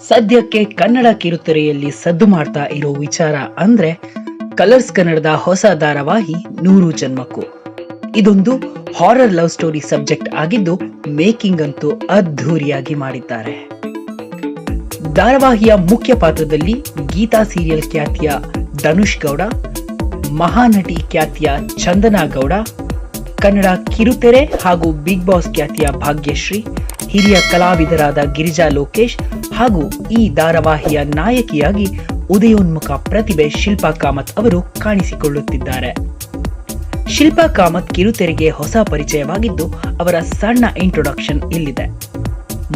ಸದ್ಯಕ್ಕೆ ಕನ್ನಡ ಕಿರುತೆರೆಯಲ್ಲಿ ಸದ್ದು ಮಾಡ್ತಾ ಇರೋ ವಿಚಾರ ಅಂದ್ರೆ ಕಲರ್ಸ್ ಕನ್ನಡದ ಹೊಸ ಧಾರಾವಾಹಿ ನೂರು ಜನ್ಮಕ್ಕೂ. ಇದೊಂದು ಹಾರರ್ ಲವ್ ಸ್ಟೋರಿ ಸಬ್ಜೆಕ್ಟ್ ಆಗಿದ್ದು ಮೇಕಿಂಗ್ ಅಂತೂ ಅದ್ಧೂರಿಯಾಗಿ ಮಾಡಿದ್ದಾರೆ. ಧಾರಾವಾಹಿಯ ಮುಖ್ಯ ಪಾತ್ರದಲ್ಲಿ ಗೀತಾ ಸೀರಿಯಲ್ ಖ್ಯಾತಿಯ ಧನುಷ್ ಗೌಡ, ಮಹಾನಟಿ ಖ್ಯಾತಿಯ ಚಂದನಾ ಗೌಡ ಕನ್ನಡ ಕಿರುತೆರೆ ಹಾಗೂ ಬಿಗ್ ಬಾಸ್ ಖ್ಯಾತಿಯ ಭಾಗ್ಯಶ್ರೀ, ಹಿರಿಯ ಕಲಾವಿದರಾದ ಗಿರಿಜಾ ಲೋಕೇಶ್ ಹಾಗೂ ಈ ಧಾರಾವಾಹಿಯ ನಾಯಕಿಯಾಗಿ ಉದಯೋನ್ಮುಖ ಪ್ರತಿಭೆ ಶಿಲ್ಪಾ ಕಾಮತ್ ಅವರು ಕಾಣಿಸಿಕೊಳ್ಳುತ್ತಿದ್ದಾರೆ. ಶಿಲ್ಪಾ ಕಾಮತ್ ಕಿರುತೆರೆಗೆ ಹೊಸ ಪರಿಚಯವಾಗಿದ್ದು, ಅವರ ಸಣ್ಣ ಇಂಟ್ರೊಡಕ್ಷನ್ ಇಲ್ಲಿದೆ.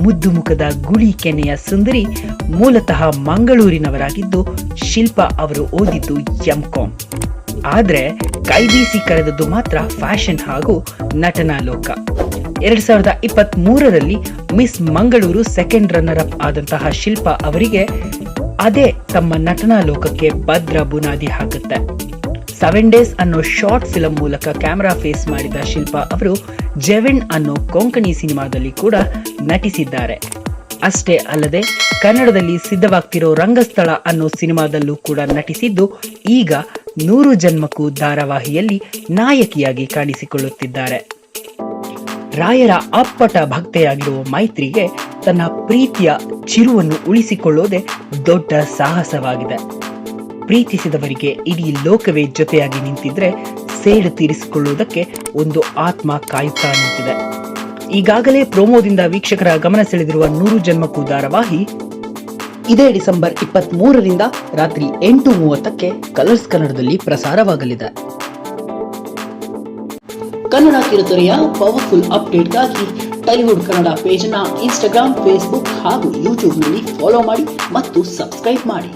ಮುದ್ದು ಮುಖದ ಗುಳಿ ಕೆನೆಯ ಸುಂದರಿ ಮೂಲತಃ ಮಂಗಳೂರಿನವರಾಗಿದ್ದು, ಶಿಲ್ಪಾ ಅವರು ಓದಿದ್ದು ಎಂಕಾಂ ಆದ್ರೆ ಕೈಬೀಸಿ ಕರೆದದ್ದು ಮಾತ್ರ ಫ್ಯಾಷನ್ ಹಾಗೂ ನಟನಾ ಲೋಕ. ಎರಡ್ ಸಾವಿರದ ಇಪ್ಪತ್ತ್ ಮೂರರಲ್ಲಿ miss Mangaluru second runner up ಆದಂತಹ ಶಿಲ್ಪಾ ಅವರಿಗೆ ಅದೇ ತಮ್ಮ ನಟನಾ ಲೋಕಕ್ಕೆ ಭದ್ರ ಬುನಾದಿ ಹಾಕುತ್ತೆ. ಸೆವೆನ್ ಡೇಸ್ ಅನ್ನೋ ಶಾರ್ಟ್ ಫಿಲಂ ಮೂಲಕ ಕ್ಯಾಮೆರಾ ಫೇಸ್ ಮಾಡಿದ ಶಿಲ್ಪಾ ಅವರು ಜೆವೆನ್ ಅನ್ನೋ ಕೊಂಕಣಿ ಸಿನಿಮಾದಲ್ಲಿ ಕೂಡ ನಟಿಸಿದ್ದಾರೆ. ಅಷ್ಟೇ ಅಲ್ಲದೆ ಕನ್ನಡದಲ್ಲಿ ಸಿದ್ಧವಾಗ್ತಿರೋ ರಂಗಸ್ಥಳ ಅನ್ನೋ ಸಿನಿಮಾದಲ್ಲೂ ಕೂಡ ನಟಿಸಿದ್ದು ಈಗ ನೂರು ಜನ್ಮಕ್ಕೂ ಧಾರಾವಾಹಿಯಲ್ಲಿ ನಾಯಕಿಯಾಗಿ ಕಾಣಿಸಿಕೊಳ್ಳುತ್ತಿದ್ದಾರೆ. ರಾಯರ ಅಪ್ಪಟ ಭಕ್ತೆಯಾಗಿರುವ ಮೈತ್ರಿಗೆ ತನ್ನ ಪ್ರೀತಿಯ ಚಿರುವನ್ನು ಉಳಿಸಿಕೊಳ್ಳೋದೇ ದೊಡ್ಡ ಸಾಹಸವಾಗಿದೆ. ಪ್ರೀತಿಸಿದವರಿಗೆ ಇಡೀ ಲೋಕವೇ ಜೊತೆಯಾಗಿ ನಿಂತಿದ್ರೆ ಸೇಡು ತೀರಿಸಿಕೊಳ್ಳುವುದಕ್ಕೆ ಒಂದು ಆತ್ಮ ಕಾಯುತ್ತಾ ನಿಂತಿದೆ. ಈಗಾಗಲೇ ಪ್ರೋಮೋದಿಂದ ವೀಕ್ಷಕರ ಗಮನ ಸೆಳೆದಿರುವ ನೂರು ಜನ್ಮಕ್ಕೂ ಧಾರಾವಾಹಿ ಇದೇ ಡಿಸೆಂಬರ್ ಇಪ್ಪತ್ತ್ ಮೂರರಿಂದ ರಾತ್ರಿ ಎಂಟು ಮೂವತ್ತಕ್ಕೆ ಕಲರ್ಸ್ ಕನ್ನಡದಲ್ಲಿ ಪ್ರಸಾರವಾಗಲಿದೆ. ಕನ್ನಡ ಕಿರುತೆರೆಯ ಪವರ್ಫುಲ್ ಅಪ್ಡೇಟ್ಗಾಗಿ ಟೈವುಡ್ ಕನ್ನಡ ಪೇಜ್ನ ಇನ್ಸ್ಟಾಗ್ರಾಮ್, ಫೇಸ್ಬುಕ್ ಹಾಗೂ ಯೂಟ್ಯೂಬ್ನಲ್ಲಿ ಫಾಲೋ ಮಾಡಿ ಮತ್ತು ಸಬ್ಸ್ಕ್ರೈಬ್ ಮಾಡಿ.